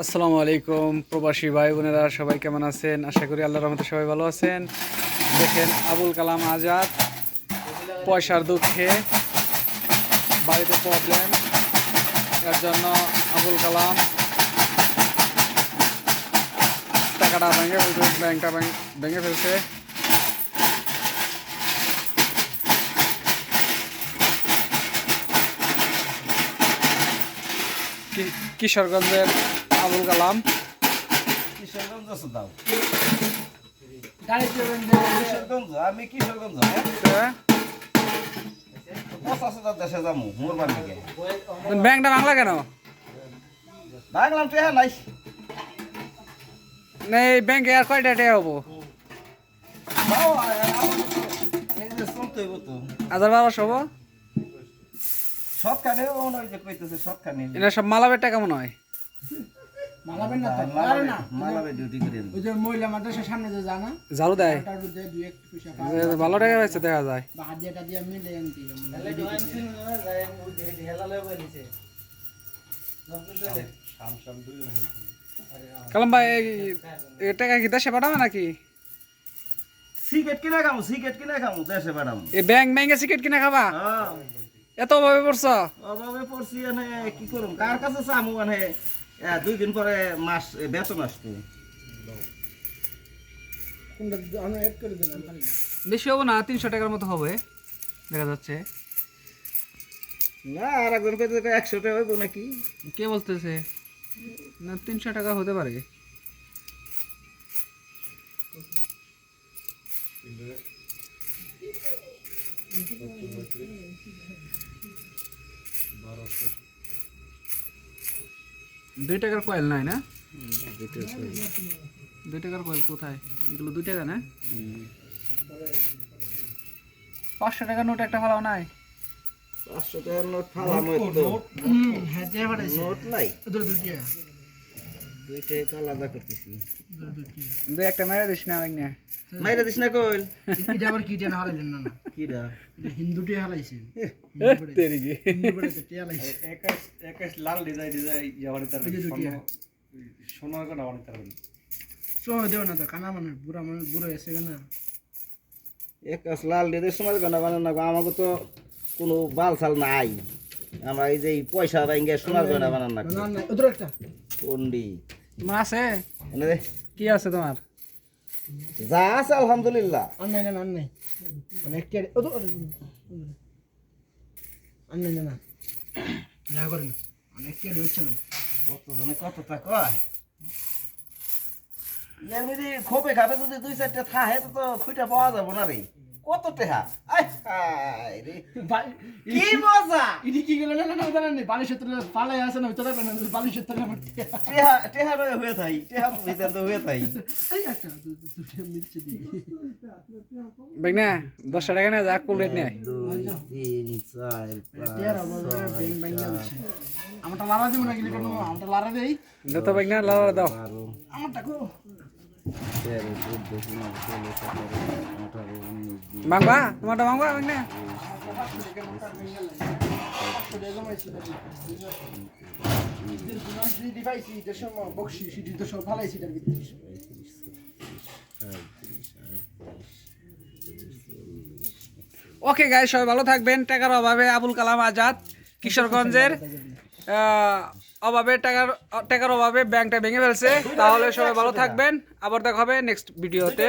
আসসালামু আলাইকুম, প্রবাসী ভাই বোনেরা, সবাই কেমন আছেন? আশা করি আল্লাহর রহমতে সবাই ভালো আছেন। দেখেন, আবুল কালাম আজাদ, পয়সার দুঃখে বাড়িতে প্রবলেম এর জন্য আবুল কালাম টাকাটা ভেঙে ফেলছে, ব্যাংকটা ভেঙে- ফেলছে। কিশোরগঞ্জের আবুল কালাম। কিশোরগঞ্জ আছো দাও? কিশোরগঞ্জ আমি কিশোরগঞ্জ হ্যাঁ? ব্যাংকটা ভাঙলা কেন? বাংলাম তো হ্যাঁ নাই। না ব্যাংকে আর কয়টা টাকা হব? হাজার বারোশো হব সৎখানে এটা সব মালাবের টাকা মনে হয়? মালাবেন না আরে না? মালাবে ডিউটি করে দিন। ওই যে মহিলা মাদ্রাসার সামনে যে জানা? দেয়? দুই এক পয়সা পাওয়া যে ভালো টাকা পাইছে দেখা যায়। বা হাত দিয়ে টাত দিয়ে মিলে আনতে কালাম ভাই এই- এই টাকা কি দেশে পাঠাবে নাকি? সিগারেট কিনে খামু সিগারেট কিনে খামু দেশে পাঠামু। এই ব্যাংক ব্যাংকে সিগারেট কিনে খাবা? হ্যাঁ। এত ভাবে পড়ছ? অভাবে পড়ছি এনে কি করুম? কার কাছে চামু মানে দুই দিন পরে মাস বেতন খালি বেশি হব না তিনশো টাকার মতো হবে দেখা যাচ্ছে। না আর একজন কইতে একশো টাকা হইব নাকি? কে বলতেছে? না তিনশো টাকা হতে পারে। দুই টাকার কয়েল নাই না? দুই টাকার কয়েল কোথায়? এগুলো দুই টাকা না? পাঁচশো টাকার নোট একটা ভালো নাই? পাঁচশো টাকার নোট ফালাম হ্যাঁ নোট নাই? দুইটাই তো আলাদা করতেছি। দুই একটা মেরে দিস না না মাইরা দিস না কইল। আবার কি হারাইলেন না না? কিরা? এটা হিন্দু টিয়া হারাইছে তেরিগে হিন্দু পড়াইছে টিয়া হারাইছে একাশ একাশ লাল ডিজাইন ডিজাইন ইয়াবাড়ি তার ওই যে দুটিয়া কোনা বাড়ি তার সময় দেও না তো কানা মানুষ বুড়া মানুষ বুড়ো এসে কেনা এক কাজ লাল ডেদের সময় গানা বানান না গো, আমাকে তো কোনো বাল ছাল নাই। আমরা এই যে পয়সা রাইঙ্গে সোনার গয়না বানান না না না ওদের একটা। পন্ডি তোমার আছে? কি আছে তোমার? যা আছে আলহামদুলিল্লাহ। নাই না না, নাই। অনেক নাই না না। না করেন। অনেক টিয়া দিয়েছিলাম কত জনে কত তা কয়? এমনি খোপে খাতে যদি দুই চারটা থাহে তো খুঁটা পাওয়া যাব না রে। কত টেহা? আই হাই রে। কি মজা! ইডি কি গেল না না না বালিশের তলে পালাই আছে না ওদের না বালিশের তলে আমার টেহা। টেহা রয়ে হয়ে থাই টেহা তো ভিতর তো হয়ে থাই। এই একটা দুটো বেগ না। দশটা টাকা না যা কুল রেট নেয় দুই তিন চার টিয়ার অবদান ব্যাং ব্যাং গেছে আমারটা লারা দিব না গেলে কোনো আমারটা লারা দেই। দে তো বেগ না লাউড়া দাও আমারটা কো। তেরো চোদ্দ পনেরো ষোলো সতেরো আঠারো উনিশ তোমারটা ভিতরে ওকে গাই সবাই ভালো থাকবেন। টাকার অভাবে আবুল কালাম আজাদ, কিশোরগঞ্জের অভাবে টাকার টাকার অভাবে ব্যাংকটা ভেঙে ফেলছে। তাহলে সবাই ভালো থাকবেন। আবার দেখা হবে নেক্সট ভিডিওতে